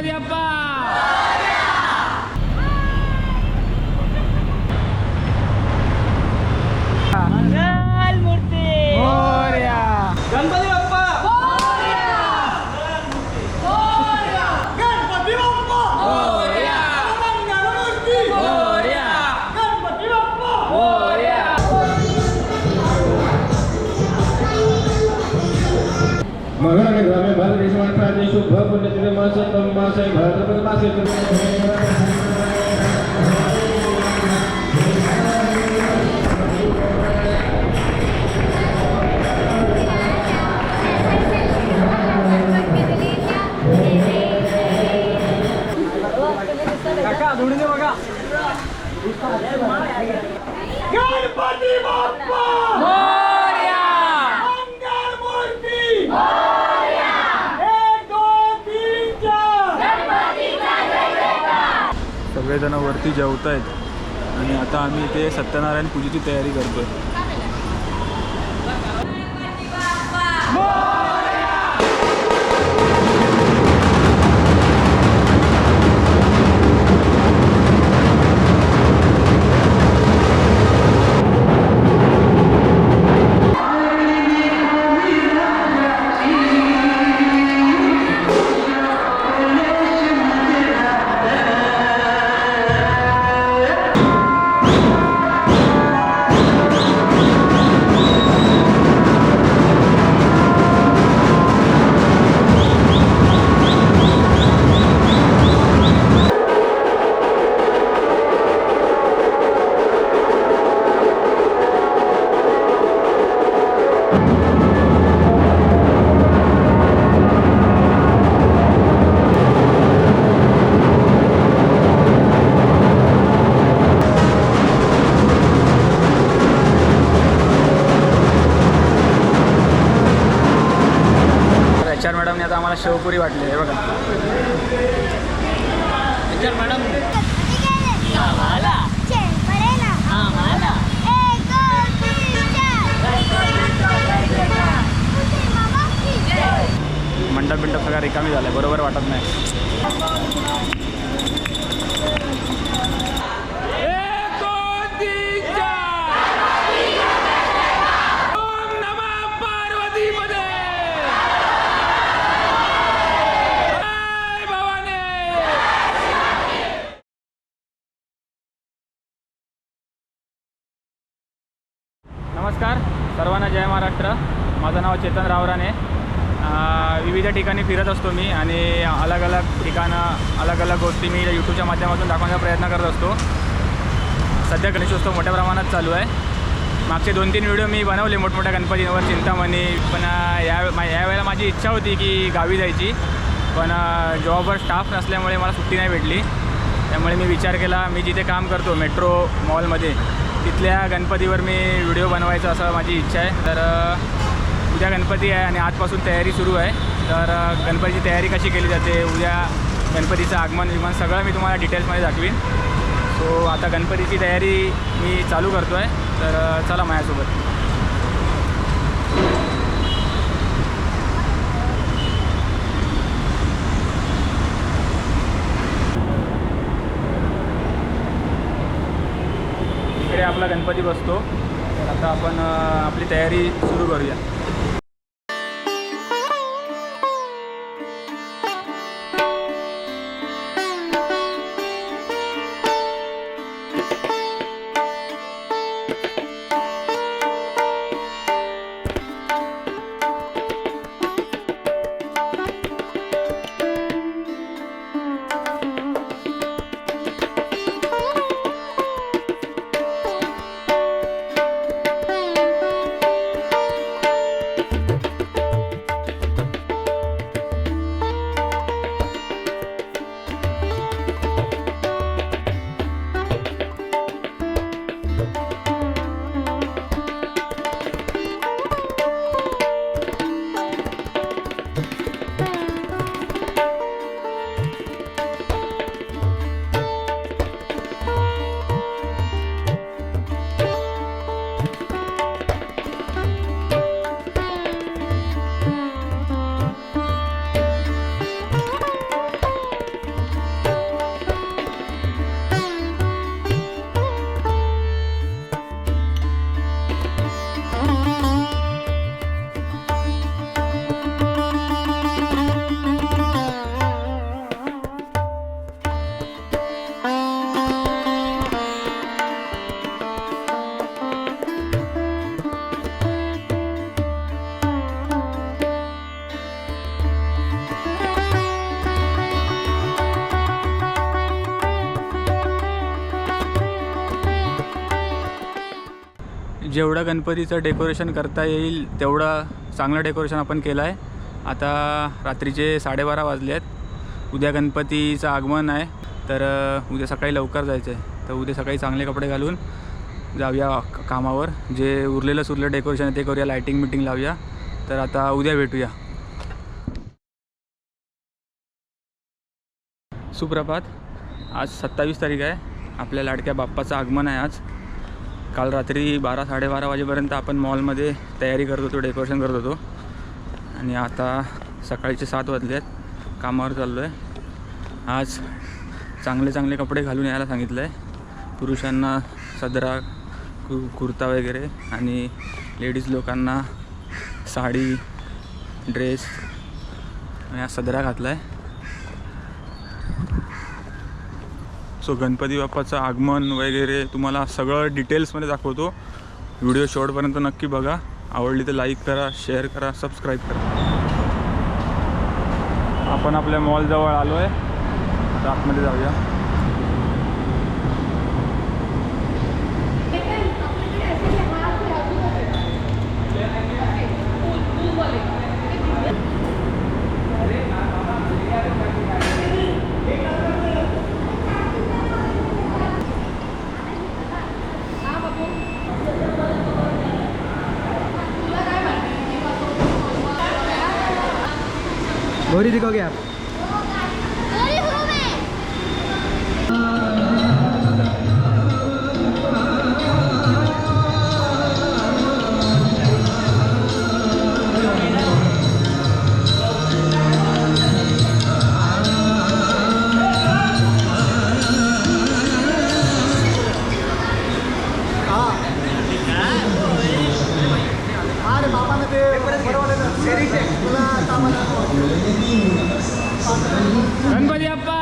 गणपती बाप्पा जण वरती जेवत आहेत आणि आता आम्ही इथे सत्यनारायण पूजेची तयारी करतो आहे चेतन रावराने विविध ठिकाणी फिरत असतो मी आणि अलग अलग ठिकाणं अलग अलग गोष्टी मी यूट्यूबच्या माध्यमातून दाखवण्याचा प्रयत्न करत असतो. सध्या गणेशोत्सव मोठ्या प्रमाणात चालू आहे. मागचे दोन तीन व्हिडिओ मी बनवले मोठमोठ्या गणपतींवर चिंतामणी पण या मा- यावेळेला माझी इच्छा होती की गावी जायची. पण जॉबवर स्टाफ नसल्यामुळे मला सुट्टी नाही भेटली. त्यामुळे मी विचार केला मी जिथे काम करतो मेट्रो मॉलमध्ये तिथल्या गणपतीवर मी व्हिडिओ बनवायचा असं माझी इच्छा आहे. तर उद्या गणपती आहे आणि आजपासून तयारी सुरू आहे. तर गणपतीची तयारी कशी केली जाते उद्या गणपतीचं आगमन विगमन सगळं मी तुम्हाला डिटेल्समध्ये दाखवीन. सो आता गणपतीची तयारी मी चालू करतो आहे तर चला माझ्यासोबत. इकडे आपला गणपती बसतो. तर आता आपण आपली तयारी सुरू करूया. जेवढं गणपतीचं डेकोरेशन करता येईल तेवढं चांगलं डेकोरेशन आपण केलं आहे. आता रात्रीचे साडेबारा वाजले आहेत. उद्या गणपतीचं आगमन आहे. तर उद्या सकाळी लवकर जायचं आहे तर उद्या सकाळी चांगले कपडे घालून जाऊया कामावर. जे उरलेलं सुरलं डेकोरेशन आहे ते करूया. लायटिंग मिटिंग लावूया. तर आता उद्या भेटूया. सुप्रभात. आज सत्तावीस तारीख आहे. आपल्या लाडक्या बाप्पाचं आगमन आहे आज. काल रात्री बारा साडेबारा वाजेपर्यंत आपण मॉलमध्ये तयारी करत होतो डेकोरेशन करत होतो. आणि आता सकाळचे सात वाजले आहेत कामावर चाललो आहे आज चांगले चांगले कपडे घालून यायला सांगितलं आहे पुरुषांना सदरा कु कुर्ता वगैरे आणि लेडीज लोकांना साडी ड्रेस हा सदरा घातला आहे सो गणपती बाप्पाचं आगमन वगैरे तुम्हाला सगळं डिटेल्समध्ये दाखवतो. व्हिडिओ शेवटपर्यंत नक्की बघा. आवडली तर लाईक करा शेअर करा सबस्क्राईब करा. आपण आपल्या मॉलजवळ आलो आहे आतमध्ये जाऊया. Where did you go, Gab? Thank you. दिखोगे आप गणपती बाप्पा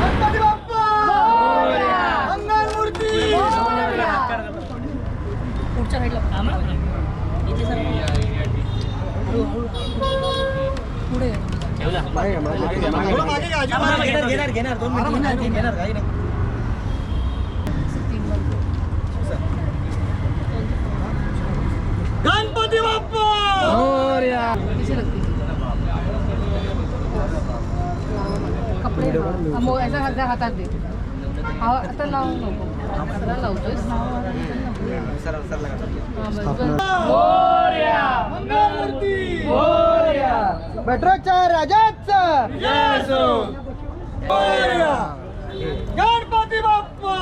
गणपती बाप्पा मंगल मूर्ती पुढच्या साईडला इथे सर हळूहळू पुढे थोडं मागे घ्या, अजिबात मागे घ्या. घेणार घेणार दोन मिनिट घेणार काही नाही गणपती बाप्पा पीछे लगती कपडे ऐसा हातात दे. हा आता लावू नको. आता लावतोय मेट्रोच्या राजाचा! गणपती बाप्पा!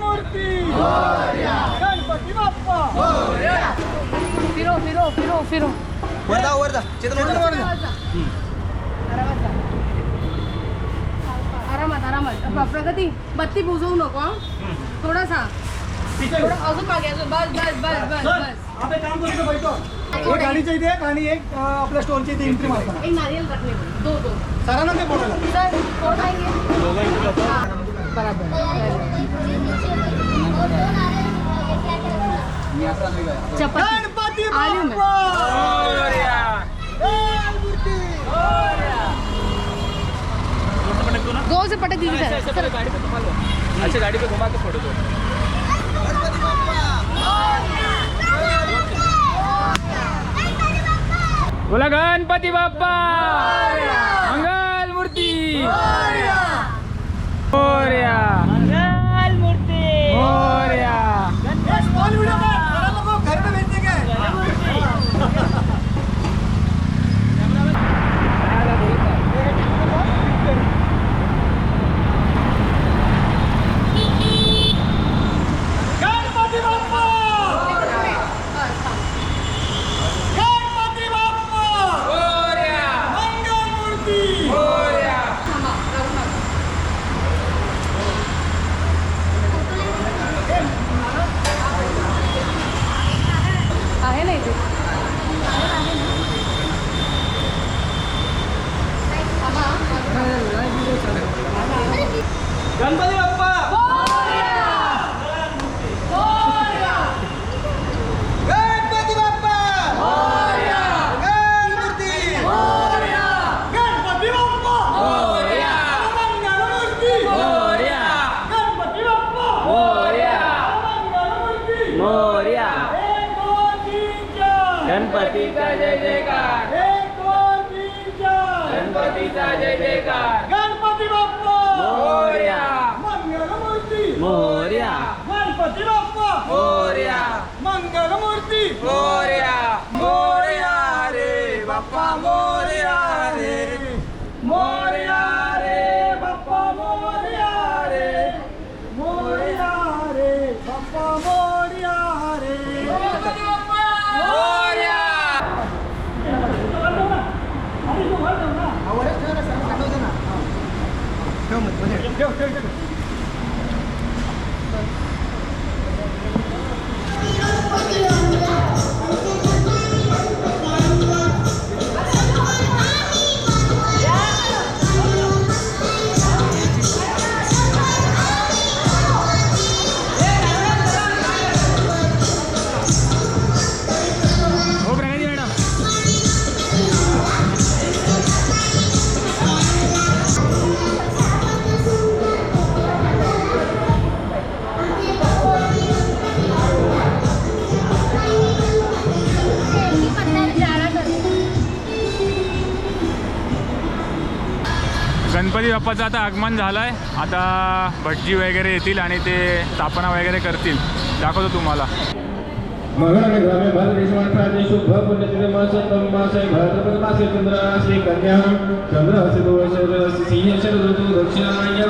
मूर्ती गणपती बाप्पा! फिरो फिरो फिरो फिरो. वरदा वरदा आरामात जा. आरामात प्रगती बत्ती बुजवू नको हं? थोडासा. थोडं अजून मागे अजून. बस बस बस बस बस. आपण काम करतो बैठो. एक गाडीच्या इथे एक आणि एक आपल्या स्टोरच्या इथे एंट्री मारताना एक नारियल रखने को. दो दो. सरांना ते बोलायला. सर कोण पाहिजे हाँ, बराबर चपाती. गणपती आली मैं. बाप्पा मूर्ती! दो से पटक दीजिए सर सर। अच्छा गाडी पे घुमा के फ़ोटो दो। बोला गणपति बापा मंगल मूर्ति मोरया। मंगल मूर्ती गणपतीचा जय बाप्पाचं आता आगमन झालं आहे आता भटजी वगैरे येतील आणि ते स्थापना वगैरे करतील. दाखवतो तुम्हाला. मगर ग्रामे भारत देशमात्राचे शुभ मासे चंद्र श्री कन्या चंद्र असे सिंह दक्षिणायन.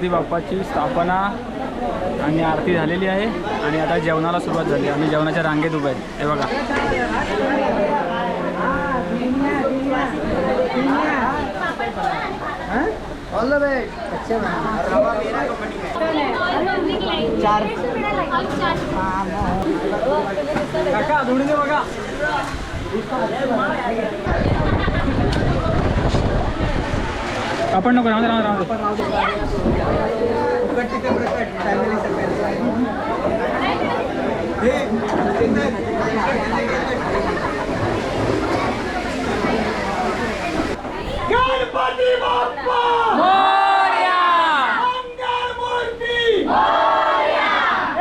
गणपती बाप्पाची स्थापना आणि आरती झालेली आहे आणि आता जेवणाला सुरुवात झाली. आम्ही जेवणाच्या रांगेत उभे आहेत. हे बघा. आपण नको राहू दे, राहू दे, राहू दे. गणपती बाप्पा मंगलमूर्ती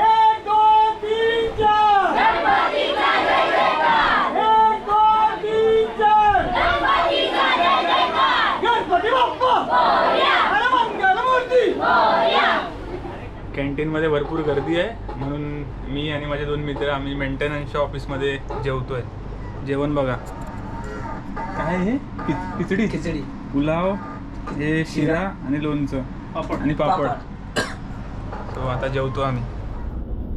एक दोन तीन चार एक दोन तीन चार गणपती बाप्पा अरे मंगलमूर्ती कॅन्टीनमध्ये भरपूर गर्दी आहे म्हणून मी आणि माझे दोन मित्र आम्ही मेंटेनन्सच्या ऑफिसमध्ये जेवतोय. जेवण बघा. काय हे? खिचडी खिचडी. पुलाव हे शिरा. आणि लोणचं. आणि पापड. तो आता जेवतो आम्ही.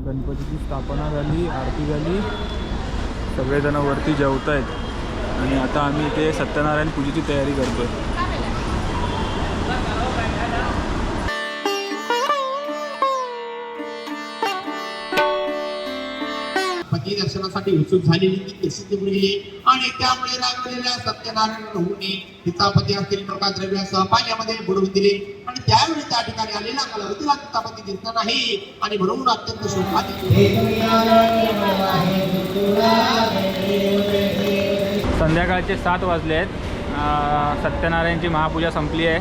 गणपतीची स्थापना झाली आरती झाली. सगळेजण वरती जेवत आहेत आणि आता आम्ही इथे सत्यनारायण पूजेची तयारी करतोय. दर्शनासाठी उत्सुक झालेली आणि त्यामुळे रागवलेल्या सत्यनारायण होऊने तिचा पती असलेली प्रकाश द्रव्यासह पाण्यामध्ये बुडवून दिले. आणि त्यावेळी त्या ठिकाणी आलेला कलावतीला तिचा पती दिसला नाही. आणि म्हणून अत्यंत शोभात संध्याकाळचे सात वाजले आहेत. सत्यनारायणची महापूजा संपली आहे.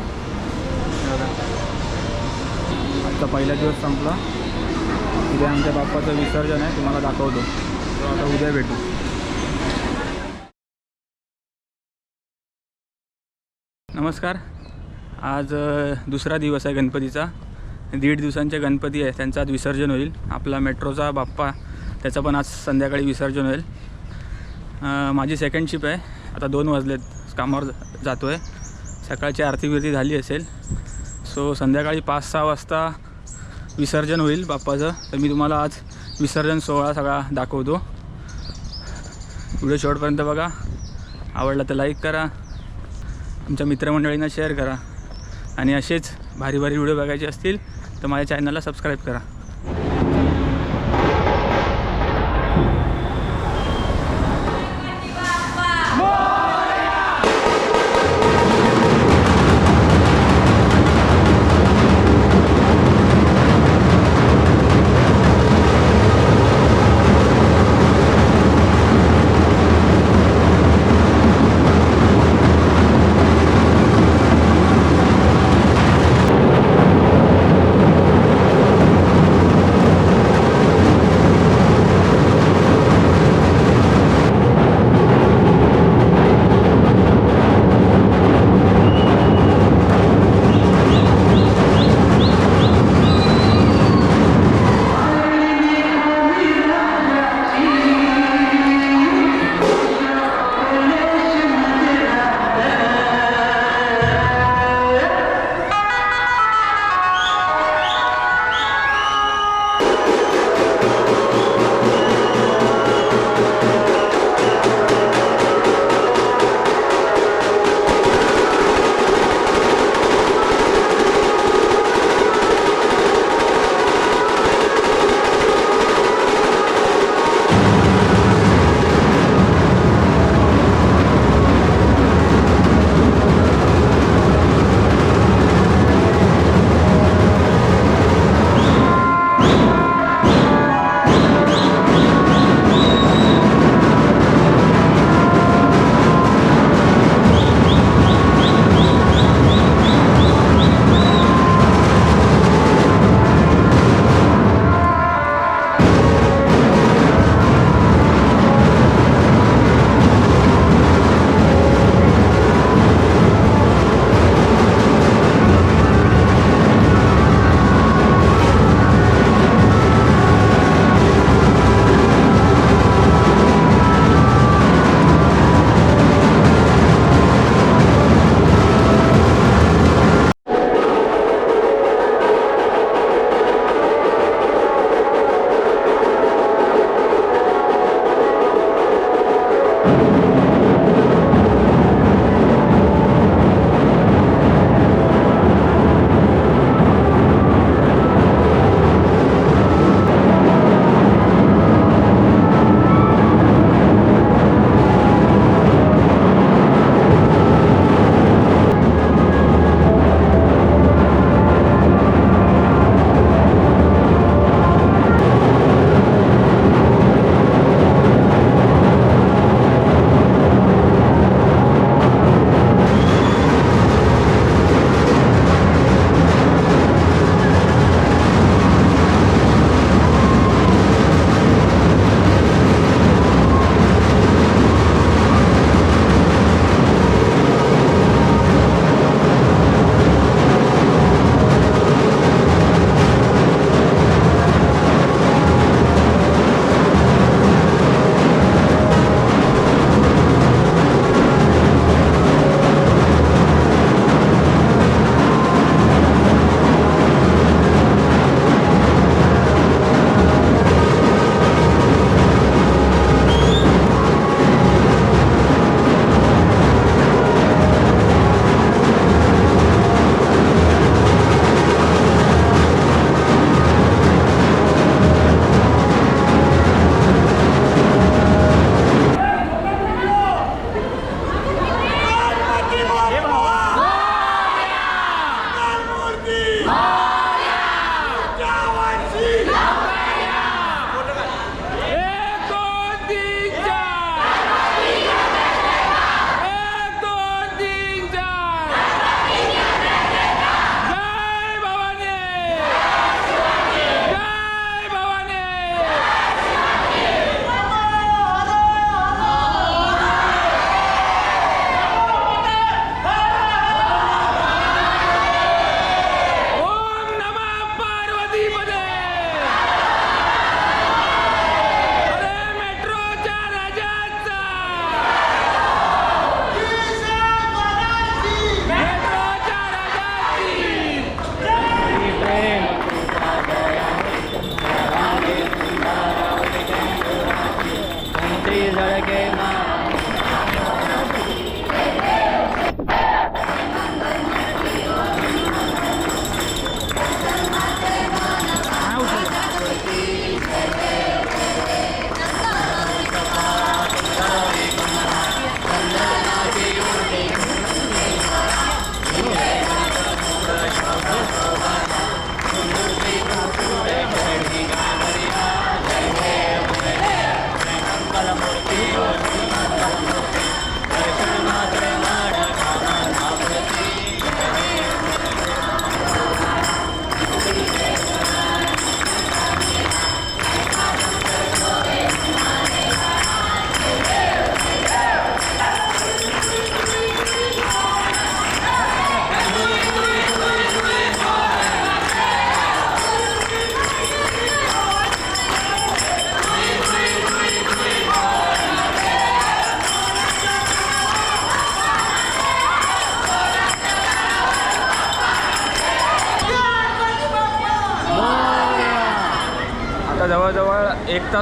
आजचा पहिला दिवस संपला. तिथे आमच्या बाप्पाचं विसर्जन आहे. तुम्हाला दाखवतो. आता उद्या भेटू. नमस्कार. आज दुसरा दिवस आहे गणपतीचा. दीड दिवसांचे गणपती आहे. त्यांचं आज विसर्जन होईल. आपला मेट्रोचा बाप्पा त्याचं पण आज संध्याकाळी विसर्जन होईल. माझी सेकंड शिप आहे. आता दोन वाजलेत. कामावर जातो आहे सकाळची आरती बिरती झाली असेल. सो संध्याकाळी पाच सहा वाजता विसर्जन होईल बाप्पाचं. तर मी तुम्हाला आज विसर्जन सोहळा सगळा दाखवतो. व्हिडिओ शेवटपर्यंत बघा. आवडला तर लाईक करा. तुमच्या मित्रमंडळींना शेअर करा. आणि असेच भारी भारी व्हिडिओ बघायचे असतील तर माझ्या चॅनलला सबस्क्राईब करा.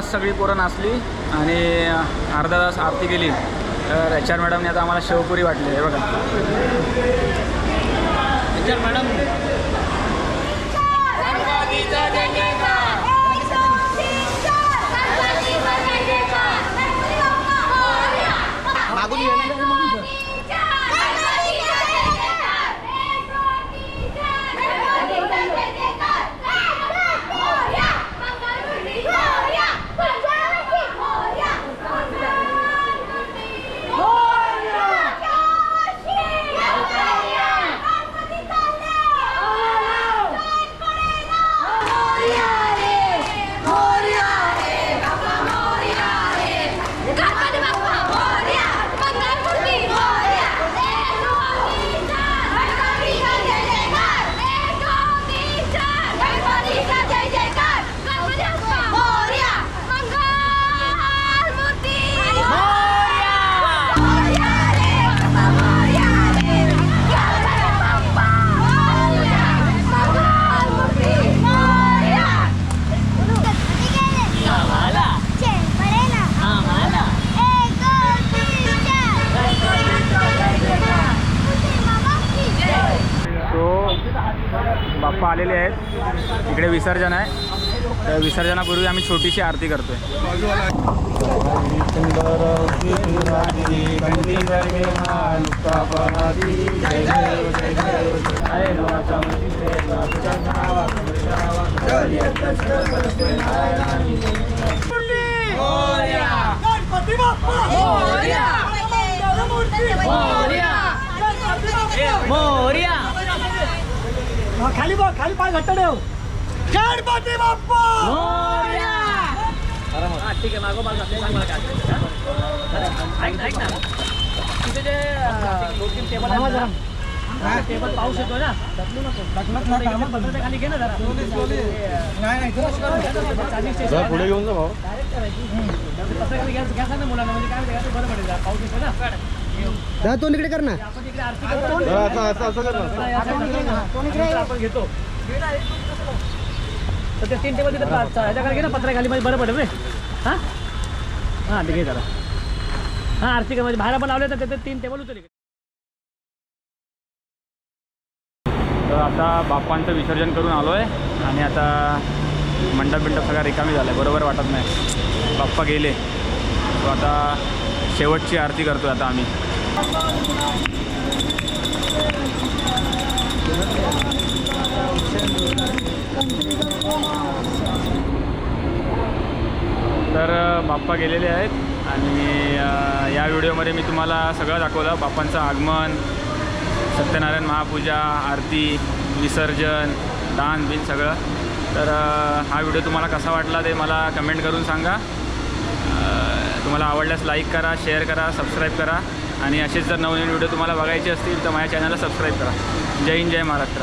तास सगळी पोरं नाचली आणि अर्धा तास आरती केली. तर एच आर मॅडमने आता आम्हाला शेवपुरी वाटली आहे बघा. मॅडम विसर्जन आहे. तर विसर्जनापूर्वी आम्ही छोटीशी आरती करतोय. गणपती खाली बघ खाली पाय घट्ट ठेव. गणपती बाप्पा! ठीक आहे हा? ऐक ना ऐक ना. तिथे जे दोन तीन टेबल टेबल पाऊस येतोय ना खाली घे ना. जरा पुढे घेऊन जा भाऊ. पत्र्याखाली घ्या घ्या सांग ना मुलांना म्हणजे काय बरं पडेल. पाऊस येतोय ना. तो इकडे कर ना. आपण इकडे आरती आपण घेतो. तर ते तीन टेबल तिथे ह्याच्याकडे घे ना पत्र्याखाली म्हणजे बरं पडेल रे. हां? हां ते घे जरा. हां आरती कर म्हणजे बाहेर आपण लावले तर ते तीन टेबल उचल तर आता बाप्पांचं विसर्जन करून आलो आहे आणि आता मंडप बिंडप सगळा रिकामी झाला आहे बरोबर वाटत नाही. बाप्पा गेले. तो आता शेवटची आरती करतो आता आम्ही. तर बाप्पा गेलेले आहेत आणि या व्हिडिओमध्ये मी तुम्हाला सगळं दाखवलं. बाप्पांचं आगमन सत्यनारायण महापूजा आरती विसर्जन दान बिन सगळं. तर हा व्हिडिओ तुम्हाला कसा वाटला ते मला कमेंट करून सांगा. तुम्हाला आवडल्यास लाईक करा शेअर करा सबस्क्राईब करा. आणि असेच जर नवनवीन व्हिडिओ तुम्हाला बघायचे असतील तर माझ्या चॅनलला सबस्क्राईब करा. जय हिंद जय महाराष्ट्र.